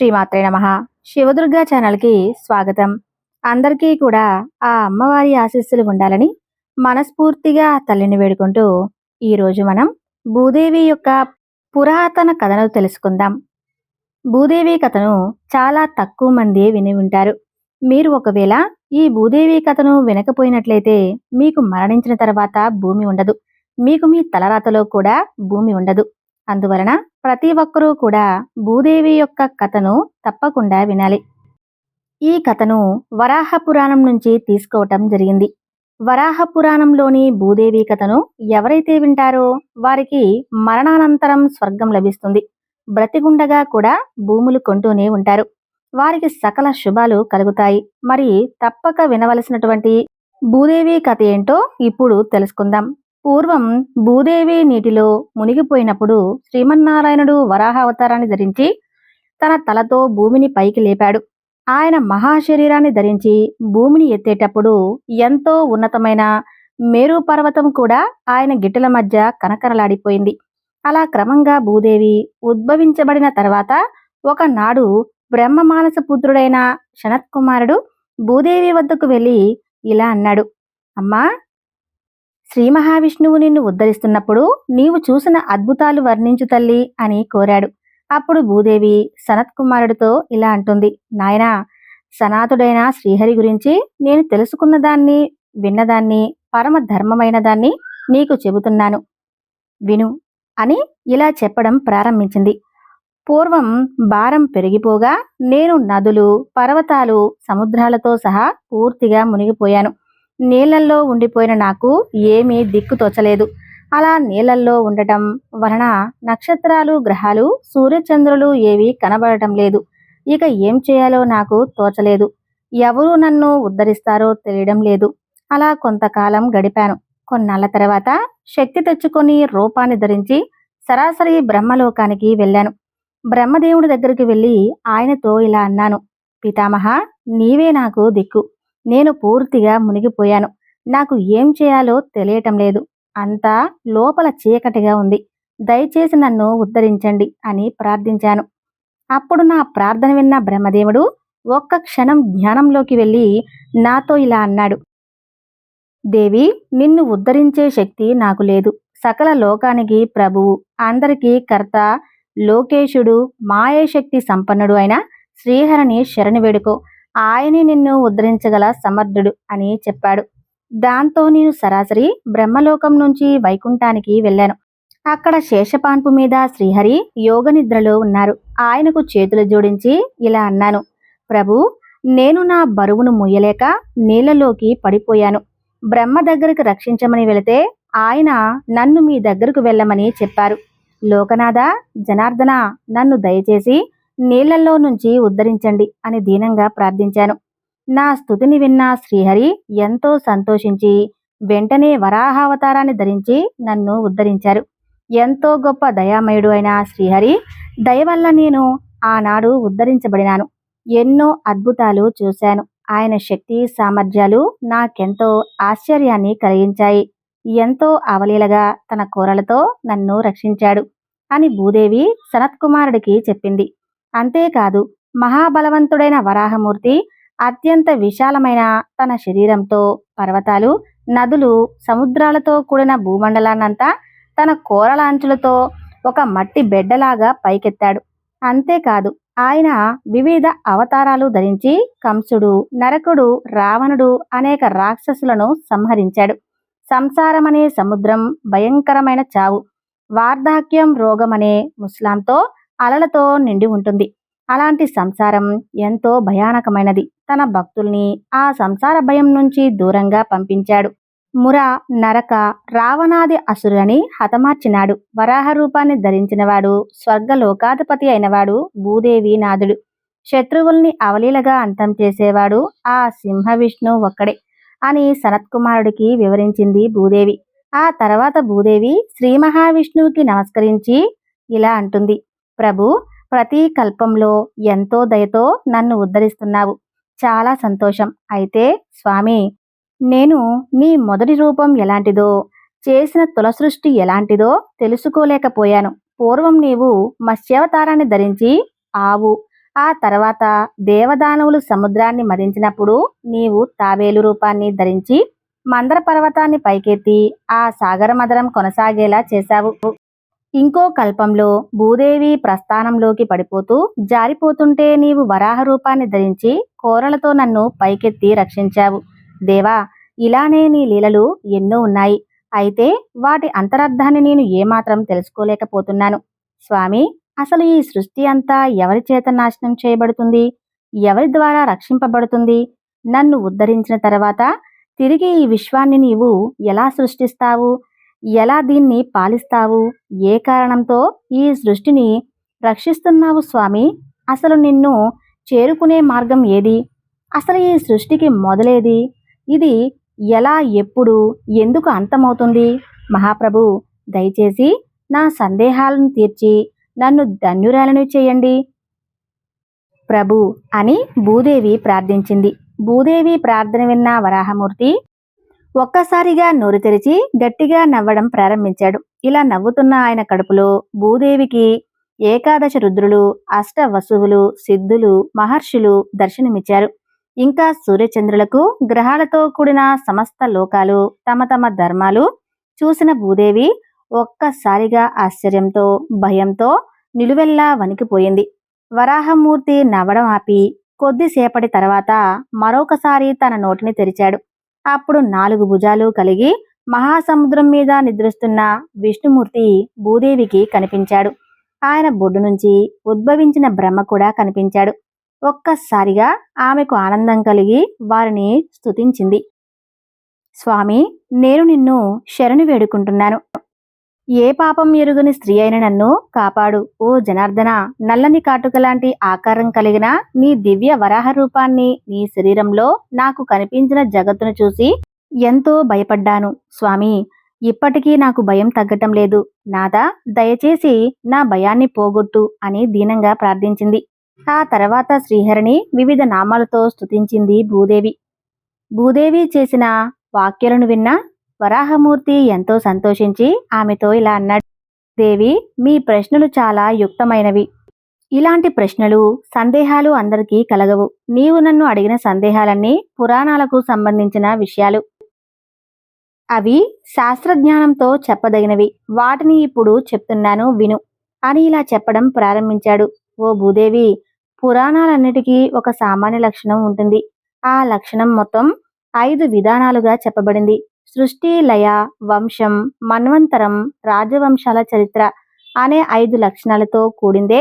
శ్రీమాత్రే నమ. శివదుర్గా ఛానల్కి స్వాగతం. అందరికీ కూడా ఆ అమ్మవారి ఆశీస్సులు ఉండాలని మనస్ఫూర్తిగా తల్లిని వేడుకుంటూ ఈరోజు మనం భూదేవి యొక్క పురాతన కథను తెలుసుకుందాం. భూదేవి కథను చాలా తక్కువ మంది విని ఉంటారు. మీరు ఒకవేళ ఈ భూదేవి కథను వినకపోయినట్లయితే మీకు మరణించిన తర్వాత భూమి ఉండదు. మీకు మీ తలరాతలో కూడా భూమి ఉండదు. అందువలన ప్రతి ఒక్కరూ కూడా భూదేవి యొక్క కథను తప్పకుండా వినాలి. ఈ కథను వరాహ పురాణం నుంచి తీసుకోవటం జరిగింది. వరాహ పురాణంలోని భూదేవి కథను ఎవరైతే వింటారో వారికి మరణానంతరం స్వర్గం లభిస్తుంది. బ్రతిగుండగా కూడా భూములు కొంటూనే ఉంటారు. వారికి సకల శుభాలు కలుగుతాయి. మరి తప్పక వినవలసినటువంటి భూదేవి కథ ఏంటో ఇప్పుడు తెలుసుకుందాం. పూర్వం భూదేవి నీటిలో మునిగిపోయినప్పుడు శ్రీమన్నారాయణుడు వరాహ అవతారాన్ని ధరించి తన తలతో భూమిని పైకి లేపాడు. ఆయన మహాశరీరాన్ని ధరించి భూమిని ఎత్తేటప్పుడు ఎంతో ఉన్నతమైన మేరు పర్వతం కూడా ఆయన గిట్టల మధ్య కనకరలాడిపోయింది. అలా క్రమంగా భూదేవి ఉద్భవించబడిన తర్వాత ఒకనాడు బ్రహ్మ మానస పుత్రుడైన శనత్కుమారుడు భూదేవి వద్దకు వెళ్ళి ఇలా అన్నాడు. అమ్మా శ్రీ మహావిష్ణువు నిన్ను ఉద్ధరిస్తున్నప్పుడు నీవు చూసిన అద్భుతాలు వర్ణించు తల్లి అని కోరాడు. అప్పుడు భూదేవి సనత్ కుమారుడితో ఇలా అంటుంది. నాయనా సనాతుడైన శ్రీహరి గురించి నేను తెలుసుకున్న దాన్ని విన్నదాన్ని పరమ ధర్మమైన దాన్ని నీకు చెబుతున్నాను. విను అని ఇలా చెప్పడం ప్రారంభించింది. పూర్వం భారం పెరిగిపోగా నేను నదులు పర్వతాలు సముద్రాలతో సహా పూర్తిగా మునిగిపోయాను. నీళ్ళల్లో ఉండిపోయిన నాకు ఏమీ దిక్కు తోచలేదు. అలా నీళ్ళల్లో ఉండటం వలన నక్షత్రాలు గ్రహాలు సూర్యచంద్రులు ఏవి కనబడటం లేదు. ఇక ఏం చేయాలో నాకు తోచలేదు. ఎవరు నన్ను ఉద్ధరిస్తారో తెలియడం లేదు. అలా కొంతకాలం గడిపాను. కొన్నాళ్ళ తర్వాత శక్తి తెచ్చుకొని రూపాన్ని ధరించి సరాసరి బ్రహ్మలోకానికి వెళ్ళాను. బ్రహ్మదేవుడి దగ్గరికి వెళ్ళి ఆయనతో ఇలా అన్నాను పితామహ నీవే నాకు దిక్కు. నేను పూర్తిగా మునిగిపోయాను. నాకు ఏం చేయాలో తెలియటం లేదు. అంతా లోపల చీకటిగా ఉంది. దయచేసి నన్ను ఉద్ధరించండి అని ప్రార్థించాను. అప్పుడు నా ప్రార్థన విన్న బ్రహ్మదేవుడు ఒక్క క్షణం జ్ఞానంలోకి వెళ్ళి నాతో ఇలా అన్నాడు. దేవి నిన్ను ఉద్ధరించే శక్తి నాకు లేదు. సకల లోకానికి ప్రభువు అందరికీ కర్త లోకేశుడు మాయాశక్తి సంపన్నుడు అయిన శ్రీహరిని శరణి వేడుకో. ఆయనే నిన్ను ఉద్ధరించగల సమర్థుడు అని చెప్పాడు. దాంతో నేను సరాసరి బ్రహ్మలోకం నుంచి వైకుంఠానికి వెళ్ళాను. అక్కడ శేషపాన్పు మీద శ్రీహరి యోగ నిద్రలో ఉన్నారు. ఆయనకు చేతులు జోడించి ఇలా అన్నాను. ప్రభు నేను నా బరువును ముయ్యలేక నీళ్ళలోకి పడిపోయాను. బ్రహ్మ దగ్గరకు రక్షించమని వెళితే ఆయన నన్ను మీ దగ్గరకు వెళ్ళమని చెప్పారు. లోకనాథ జనార్దన నన్ను దయచేసి నీళ్ళలో నుంచి ఉద్ధరించండి అని దీనంగా ప్రార్థించాను. నా స్థుతిని విన్న శ్రీహరి ఎంతో సంతోషించి వెంటనే వరాహావతారాన్ని ధరించి నన్ను ఉద్ధరించారు. ఎంతో గొప్ప దయామయుడు అయిన శ్రీహరి దయ వల్ల నేను ఆనాడు ఉద్ధరించబడినాను. ఎన్నో అద్భుతాలు చూశాను. ఆయన శక్తి సామర్థ్యాలు నాకెంతో ఆశ్చర్యాన్ని కలిగించాయి. ఎంతో అవలీలగా తన కూరలతో నన్ను రక్షించాడు అని భూదేవి సనత్కుమారుడికి చెప్పింది. అంతేకాదు మహాబలవంతుడైన వరాహమూర్తి అత్యంత విశాలమైన తన శరీరంతో పర్వతాలు నదులు సముద్రాలతో కూడిన భూమండలాన్నంతా తన కోరల అంచులతో ఒక మట్టి బెడ్డలాగా పైకెత్తాడు. అంతేకాదు ఆయన వివిధ అవతారాలు ధరించి కంసుడు నరకుడు రావణుడు అనేక రాక్షసులను సంహరించాడు. సంసారమనే సముద్రం భయంకరమైన చావు. వార్ధాక్యం రోగమనే ముస్లాంతో అలలతో నిండి ఉంటుంది. అలాంటి సంసారం ఎంతో భయానకమైనది. తన భక్తుల్ని ఆ సంసార భయం నుంచి దూరంగా పంపించాడు. ముర నరక రావణాది అసురులని హతమార్చినాడు. వరాహ రూపాన్ని ధరించినవాడు స్వర్గలోకాధిపతి అయినవాడు భూదేవి నాథుడు. శత్రువుల్ని అవలీలగా అంతం చేసేవాడు ఆ సింహ విష్ణు ఒక్కడే అని సనత్కుమారుడికి వివరించింది భూదేవి. ఆ తర్వాత భూదేవి శ్రీ మహావిష్ణువుకి నమస్కరించి ఇలా అంటుంది. ప్రభు ప్రతి కల్పంలో ఎంతో దయతో నన్ను ఉద్ధరిస్తున్నావు. చాలా సంతోషం. అయితే స్వామి నేను నీ మొదటి రూపం ఎలాంటిదో చేసిన తుల సృష్టి ఎలాంటిదో తెలుసుకోలేకపోయాను. పూర్వం నీవు మత్స్యావతారాన్ని ధరించి ఆవు ఆ తర్వాత దేవదానవులు సముద్రాన్ని మదించినప్పుడు నీవు తాబేలు రూపాన్ని ధరించి మందర పర్వతాన్ని పైకెత్తి ఆ సాగర మదరం కొనసాగేలా చేశావు. ఇంకో కల్పంలో భూదేవి ప్రస్థానంలోకి పడిపోతూ జారిపోతుంటే నీవు వరాహ రూపాన్ని ధరించి కోరలతో నన్ను పైకెత్తి రక్షించావు. దేవా ఇలానే నీ లీలలు ఎన్నో ఉన్నాయి. అయితే వాటి అంతరార్థాన్ని నేను ఏమాత్రం తెలుసుకోలేకపోతున్నాను. స్వామి అసలు ఈ సృష్టి అంతా ఎవరి చేత నాశనం చేయబడుతుంది? ఎవరి ద్వారా రక్షింపబడుతుంది? నన్ను ఉద్ధరించిన తర్వాత తిరిగి ఈ విశ్వాన్ని నీవు ఎలా సృష్టిస్తావు? ఎలా దీన్ని పాలిస్తావు? ఏ కారణంతో ఈ సృష్టిని రక్షిస్తున్నావు స్వామి? అసలు నిన్ను చేరుకునే మార్గం ఏది? అసలు ఈ సృష్టికి మొదలేది? ఇది ఎలా ఎప్పుడు ఎందుకు అంతమవుతుంది? మహాప్రభు దయచేసి నా సందేహాలను తీర్చి నన్ను ధన్యురాలను చేయండి. ప్రభు అని భూదేవి ప్రార్థించింది. భూదేవి ప్రార్థన విన్న వరాహమూర్తి ఒక్కసారిగా నోరు తెరిచి గట్టిగా నవ్వడం ప్రారంభించాడు. ఇలా నవ్వుతున్న ఆయన కడుపులో భూదేవికి ఏకాదశ రుద్రులు అష్ట వసువులు సిద్ధులు మహర్షులు దర్శనమిచ్చారు. ఇంకా సూర్యచంద్రులకు గ్రహాలతో కూడిన సమస్త లోకాలు తమ తమ ధర్మాలు చూసిన భూదేవి ఒక్కసారిగా ఆశ్చర్యంతో భయంతో నిలువెల్లా వణికిపోయింది. వరాహమూర్తి నవ్వడం ఆపి కొద్దిసేపటి తర్వాత మరొకసారి తన నోటిని తెరిచాడు. అప్పుడు నాలుగు భుజాలు కలిగి మహాసముద్రం మీద నిద్రిస్తున్న విష్ణుమూర్తి భూదేవికి కనిపించాడు. ఆయన బొడ్డు నుంచి ఉద్భవించిన బ్రహ్మ కూడా కనిపించాడు. ఒక్కసారిగా ఆమెకు ఆనందం కలిగి వారిని స్తుతించింది. స్వామి నేను నిన్ను శరణు వేడుకుంటున్నాను. ఏ పాపం ఎరుగని స్త్రీ అయిన నన్ను కాపాడు. ఓ జనార్దన నల్లని కాటుక లాంటి ఆకారం కలిగిన నీ దివ్య వరాహ రూపాన్ని నీ శరీరంలో నాకు కనిపించిన జగత్తును చూసి ఎంతో భయపడ్డాను. స్వామి ఇప్పటికీ నాకు భయం తగ్గటం లేదు. నాదా దయచేసి నా భయాన్ని పోగొట్టు అని దీనంగా ప్రార్థించింది. ఆ తర్వాత శ్రీహరిని వివిధ నామాలతో స్తుతించింది భూదేవి. భూదేవి చేసిన వాక్యాలను విన్న వరాహమూర్తి ఎంతో సంతోషించి ఆమెతో ఇలా అన్నాడు. దేవి మీ ప్రశ్నలు చాలా యుక్తమైనవి. ఇలాంటి ప్రశ్నలు సందేహాలు అందరికీ కలగవు. నీవు నన్ను అడిగిన సందేహాలన్నీ పురాణాలకు సంబంధించిన విషయాలు. అవి శాస్త్రజ్ఞానంతో చెప్పదగినవి. వాటిని ఇప్పుడు చెప్తున్నాను విను అని ఇలా చెప్పడం ప్రారంభించాడు. ఓ భూదేవి పురాణాలన్నిటికీ ఒక సామాన్య లక్షణం ఉంటుంది. ఆ లక్షణం మొత్తం ఐదు విధానాలుగా చెప్పబడింది. సృష్టి లయ వంశం మన్వంతరం రాజవంశాల చరిత్ర అనే ఐదు లక్షణాలతో కూడిందే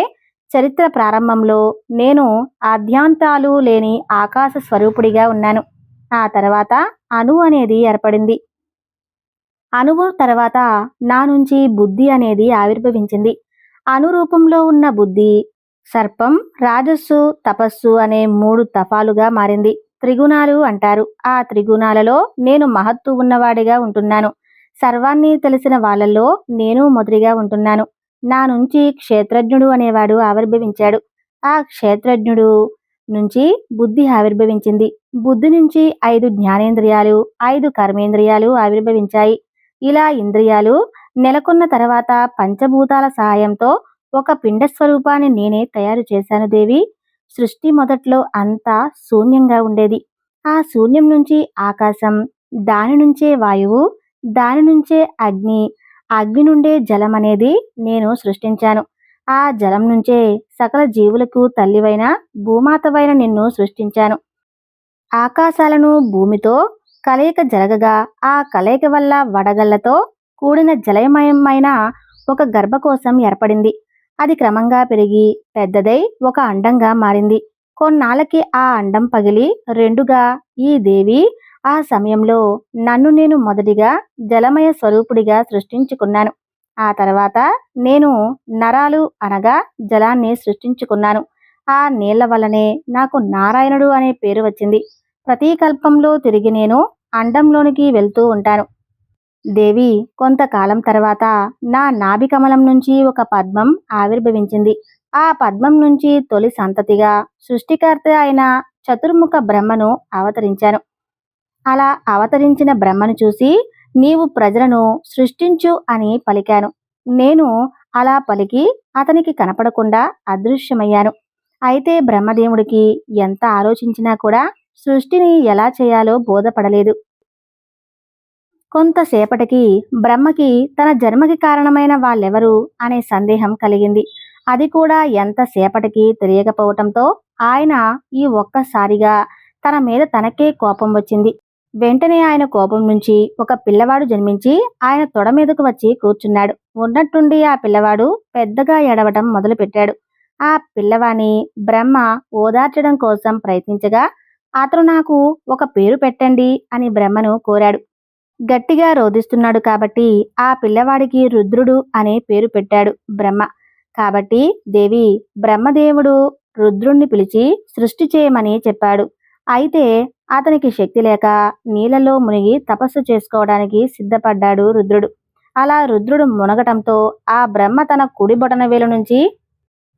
చరిత్ర ప్రారంభంలో నేను ఆద్యాంతాలు లేని ఆకాశ స్వరూపుడిగా ఉన్నాను. ఆ తర్వాత అణు అనేది ఏర్పడింది. అణువు తర్వాత నా నుంచి బుద్ధి అనేది ఆవిర్భవించింది. అనురూపంలో ఉన్న బుద్ధి సర్పం రాజస్సు తపస్సు అనే మూడు తపాలుగా మారింది. త్రిగుణాలు అంటారు. ఆ త్రిగుణాలలో నేను మహత్తు ఉన్నవాడిగా ఉంటున్నాను. సర్వాన్ని తెలిసిన వాళ్ళల్లో నేను మొదటిగా ఉంటున్నాను. నా నుంచి క్షేత్రజ్ఞుడు అనేవాడు ఆవిర్భవించాడు. ఆ క్షేత్రజ్ఞుడు నుంచి బుద్ధి ఆవిర్భవించింది. బుద్ధి నుంచి ఐదు జ్ఞానేంద్రియాలు ఐదు కర్మేంద్రియాలు ఆవిర్భవించాయి. ఇలా ఇంద్రియాలు నెలకొన్న తర్వాత పంచభూతాల సహాయంతో ఒక పిండ స్వరూపాన్ని నేనే తయారు చేశాను దేవి. సృష్టి మొదట్లో అంతా శూన్యంగా ఉండేది. ఆ శూన్యం నుంచి ఆకాశం దాని నుంచే వాయువు దాని నుంచే అగ్ని అగ్ని నుండే జలం అనేది నేను సృష్టించాను. ఆ జలం నుంచే సకల జీవులకు తల్లివైన భూమాతవైన నిన్ను సృష్టించాను. ఆకాశాలను భూమితో కలయిక జరగగా ఆ కలయిక వల్ల వడగళ్ళతో కూడిన జలయమయమైన ఒక గర్భకోశం ఏర్పడింది. అది క్రమంగా పెరిగి పెద్దదై ఒక అండంగా మారింది. కొన్నాళ్ళకి ఆ అండం పగిలి రెండుగా ఈ దేవి ఆ సమయంలో నన్ను నేను మొదటిగా జలమయ స్వరూపుడిగా సృష్టించుకున్నాను. ఆ తర్వాత నేను నరాలు అనగా జలాన్ని సృష్టించుకున్నాను. ఆ నీళ్ళ వల్లనే నాకు నారాయణుడు అనే పేరు వచ్చింది. ప్రతి కల్పంలో తిరిగి నేను అండంలోనికి వెళ్తూ ఉంటాను. దేవి కొంతకాలం తర్వాత నా నాభి కమలం నుంచి ఒక పద్మం ఆవిర్భవించింది. ఆ పద్మం నుంచి తొలి సంతతిగా సృష్టికర్త అయిన చతుర్ముఖ బ్రహ్మను అవతరించాను. అలా అవతరించిన బ్రహ్మను చూసి నీవు ప్రజలను సృష్టించు అని పలికాను. నేను అలా పలికి అతనికి కనపడకుండా అదృశ్యమయ్యాను. అయితే బ్రహ్మదేవుడికి ఎంత ఆలోచించినా కూడా సృష్టిని ఎలా చేయాలో బోధపడలేదు. కొంతసేపటికి బ్రహ్మకి తన జన్మకి కారణమైన వాళ్ళెవరు అనే సందేహం కలిగింది. అది కూడా ఎంతసేపటికి తెలియకపోవటంతో ఆయన ఈ ఒక్కసారిగా తన మీద తనకే కోపం వచ్చింది. వెంటనే ఆయన కోపం నుంచి ఒక పిల్లవాడు జన్మించి ఆయన తొడ మీదకు వచ్చి కూర్చున్నాడు. ఉన్నట్టుండి ఆ పిల్లవాడు పెద్దగా ఎడవటం మొదలుపెట్టాడు. ఆ పిల్లవాని బ్రహ్మ ఓదార్చడం కోసం ప్రయత్నించగా అతను నాకు ఒక పేరు పెట్టండి అని బ్రహ్మను కోరాడు. గట్టిగా రోధిస్తున్నాడు కాబట్టి ఆ పిల్లవాడికి రుద్రుడు అనే పేరు పెట్టాడు బ్రహ్మ. కాబట్టి దేవి బ్రహ్మదేవుడు రుద్రుణ్ణి పిలిచి సృష్టి చేయమని చెప్పాడు. అయితే అతనికి శక్తి లేక నీళ్ళలో మునిగి తపస్సు చేసుకోవడానికి సిద్ధపడ్డాడు రుద్రుడు. అలా రుద్రుడు మునగటంతో ఆ బ్రహ్మ తన కుడి బొటనవేలు నుంచి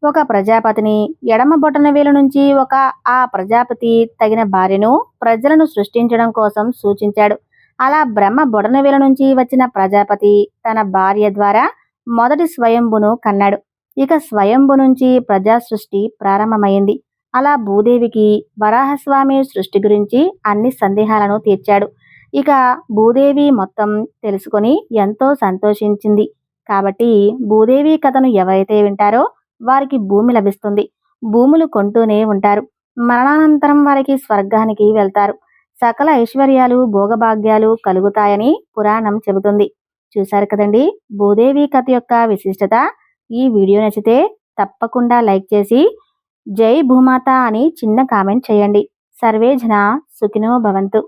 ఒక ప్రజాపతిని ఎడమ బొటనవేలు నుంచి ఒక ఆ ప్రజాపతి తగిన భార్యను ప్రజలను సృష్టించడం కోసం సూచించాడు. అలా బ్రహ్మ బొటనవేలు నుంచి వచ్చిన ప్రజాపతి తన భార్య ద్వారా మొదటి స్వయంభును కన్నాడు. ఇక స్వయంభు నుంచి ప్రజా సృష్టి ప్రారంభమైంది. అలా భూదేవికి వరాహస్వామి సృష్టి గురించి అన్ని సందేహాలను తీర్చాడు. ఇక భూదేవి మొత్తం తెలుసుకొని ఎంతో సంతోషించింది. కాబట్టి భూదేవి కథను ఎవరైతే వింటారో వారికి భూమి లభిస్తుంది. భూములు కొంటూనే ఉంటారు. మరణానంతరం వారికి స్వర్గానికి వెళ్తారు. సకల ఐశ్వర్యాలు భోగభాగ్యాలు కలుగుతాయని పురాణం చెబుతుంది. చూశారు కదండి? భూదేవి కథ యొక్క విశిష్టత. ఈ వీడియో నచ్చితే తప్పకుండా లైక్ చేసి జై భూమాత అని చిన్న కామెంట్ చేయండి. సర్వే జన సుఖినో భవంతు.